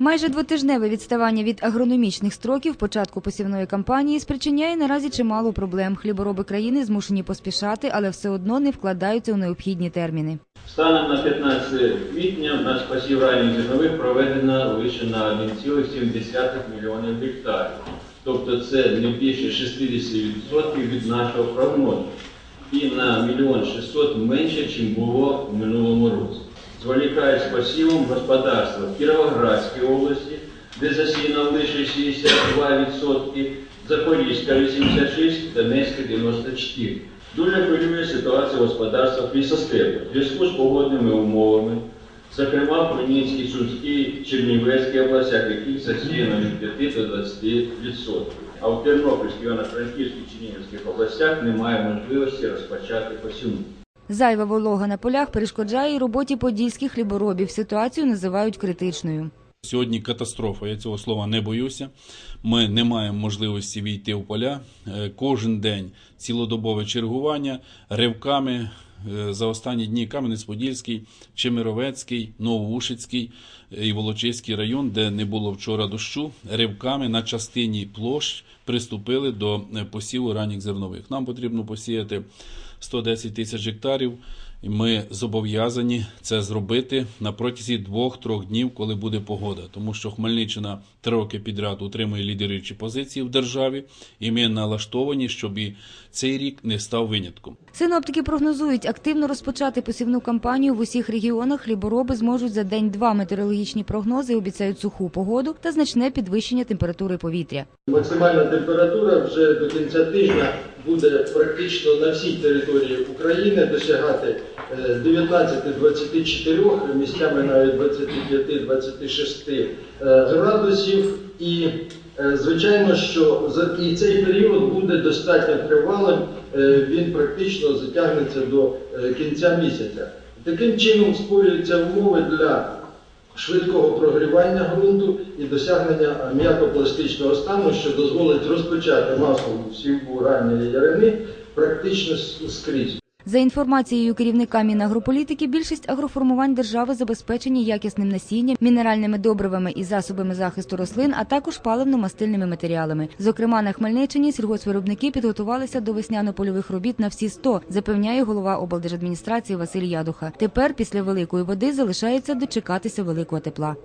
Майже двотижневе відставання від агрономічних строків початку посівної кампанії спричиняє наразі чимало проблем. Хлібороби країни змушені поспішати, але все одно не вкладаються у необхідні терміни. Станом на 15 квітня в нас посів ранніх зернових проведено лише на 1,7 мільйонів гектарів. Тобто це не більше 60% від нашого прогнозу. І на 1 600 менше, ніж було в минулому році. Зволікають з посівом господарства в Кіровоградській області, де засіяно лише 62%, Запорізька 86%, Донецька 94%. Дуже хвилює ситуація в лісостепу в зв'язку з погодними умовами, зокрема в Хмельницькій, Сумській, Чернівецькій областях, яких засіяно від 5 до 20%. А в Тернопільській, Івано-Франківській, Чернігівських областях немає можливості розпочати посівну. Зайва волога на полях перешкоджає і роботі подільських хліборобів. Ситуацію називають критичною. Сьогодні катастрофа, я цього слова не боюся. Ми не маємо можливості війти в поля. Е, Кожен день цілодобове чергування ривками. Е, За останні дні Кам'янець-Подільський, Чемеровецький, Новоушицький е, і Волочиський район, де не було вчора дощу, ривками на частині площ приступили до е, посіву ранніх зернових. Нам потрібно посіяти 110 тисяч гектарів. Ми зобов'язані це зробити на протязі двох-трьох днів, коли буде погода, тому що Хмельниччина три роки підряд утримує лідируючі позиції в державі, і ми налаштовані, щоб і цей рік не став винятком. Синоптики прогнозують активно розпочати посівну кампанію в усіх регіонах. Хлібороби зможуть за день-два метеорологічні прогнози обіцяють суху погоду та значне підвищення температури повітря. Максимальна температура вже до кінця тижня буде практично на всій території України досягати е, з 19-24, місцями навіть 25-26 е, градусів. І е, звичайно, що і цей період буде достатньо тривалим, е, він практично затягнеться до е, кінця місяця. Таким чином створюються умови для швидкого прогрівання ґрунту і досягнення м'якопластичного стану, що дозволить розпочати масову сівбу ранньої ярини практично скрізь. За інформацією керівника Мінагрополітики, більшість агроформувань держави забезпечені якісним насінням, мінеральними добривами і засобами захисту рослин, а також паливно-мастильними матеріалами. Зокрема, на Хмельниччині сільгоспвиробники підготувалися до весняно-польових робіт на всі 100, запевняє голова облдержадміністрації Василь Ядуха. Тепер, після великої води, залишається дочекатися великого тепла.